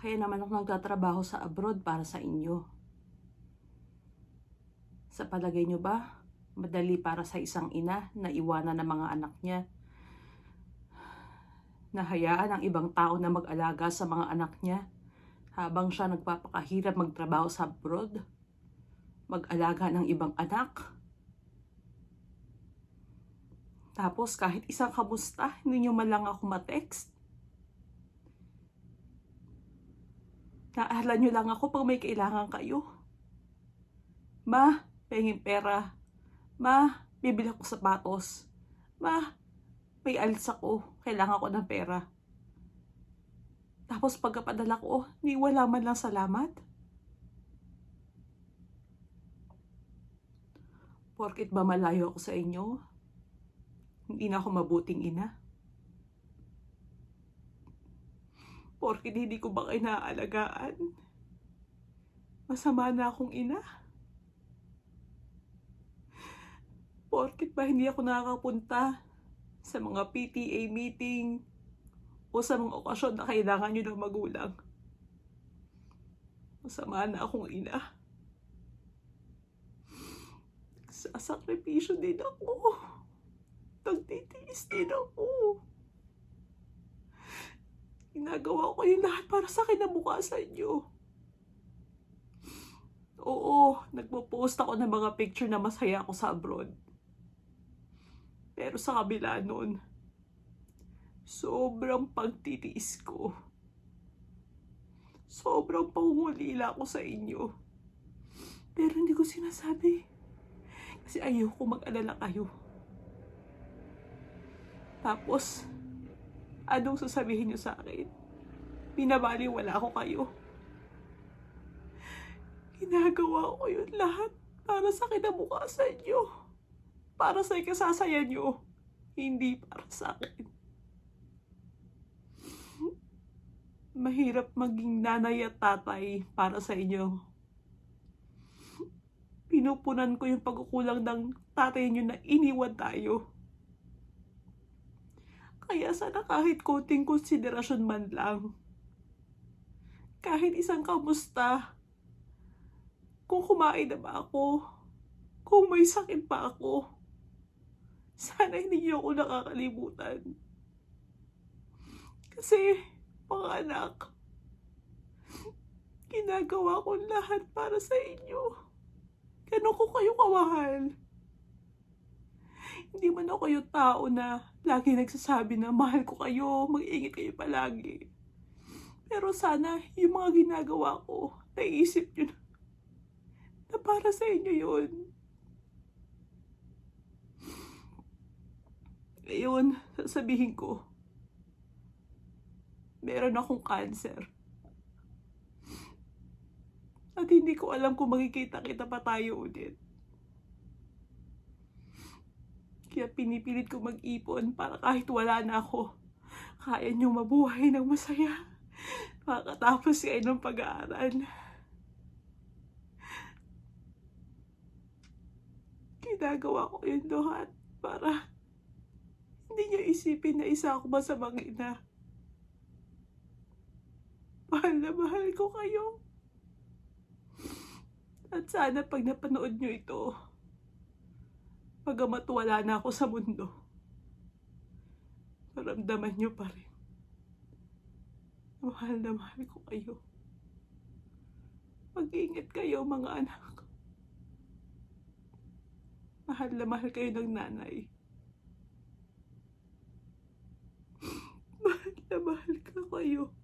Kaya naman ako nagtatrabaho sa abroad para sa inyo. Sa palagay nyo ba, madali para sa isang ina na iwanan ng mga anak niya? Nahayaan ang ibang tao na mag-alaga sa mga anak niya habang siya nagpapakahirap magtrabaho sa abroad? Mag-alaga ng ibang anak? Tapos kahit isang kamusta, hindi nyo man lang ako matext. Naalala nyo lang ako pag may kailangan kayo. Ma, pengin pera. Ma, bibili ako sapatos. Ma, may alis ako. Kailangan ko ng pera. Tapos pagkapadala ko, ni wala man lang salamat. Porkit ba malayo ako sa inyo? Hindi na ako mabuting ina. Porkit hindi ko ba kayo naaalagaan? Masama na akong ina. Porkit ba hindi ako nakakapunta sa mga PTA meeting o sa mga okasyon na kailangan nyo ng magulang? Masama na akong ina. Sasakripisyo din ako. Nagtitiis din ako. Ginagawa ko yung lahat para sa kinabukasan nyo. Oo, nagpo-post ako ng mga picture na masaya ako sa abroad. Pero sa kabila nun, sobrang pagtitiis ko. Sobrang pangungulila ko sa inyo. Pero hindi ko sinasabi. Kasi ayoko mag-alala kayo. Tapos, anong sasabihin niyo sa akin? Binabaliwala ko kayo. Ginagawa ko yun lahat para sa kinabukasan niyo. Para sa ikasasaya niyo. Hindi para sa akin. Mahirap maging nanay at tatay para sa inyo. Pinupunan ko yung pagkukulang ng tatay niyo na iniwan tayo. Kaya sana kahit konting konsiderasyon man lang. Kahit isang kamusta. Kung kumain na ba ako. Kung may sakit pa ako. Sana hindi niyo ako nakakalimutan. Kasi, mga anak, ginagawa ko lahat para sa inyo. Ganon ko kayo kamahal. Hindi man ako yung tao na lagi nagsasabi na mahal ko kayo, mag-ingit kayo palagi. Pero sana yung mga ginagawa ko, naisip nyo na, na para sa inyo yun. Ngayon, sasabihin ko, meron akong cancer. At hindi ko alam kung magkikita-kita pa tayo ulit. Kaya pinipilit ko mag-ipon para kahit wala na ako, kaya niyo mabuhay ng masaya. Makatapos kayo ng pag-aaral. Ginagawa ko yun lahat para hindi niyo isipin na isa ako masamang ina. Mahal na mahal ko kayo. At sana pag napanood niyo ito, pagamat wala na ako sa mundo, maramdaman niyo pa rin. Mahal na mahal ko kayo. Mag-ingat kayo mga anak. Mahal na mahal kayo ng nanay. Mahal na mahal ka kayo.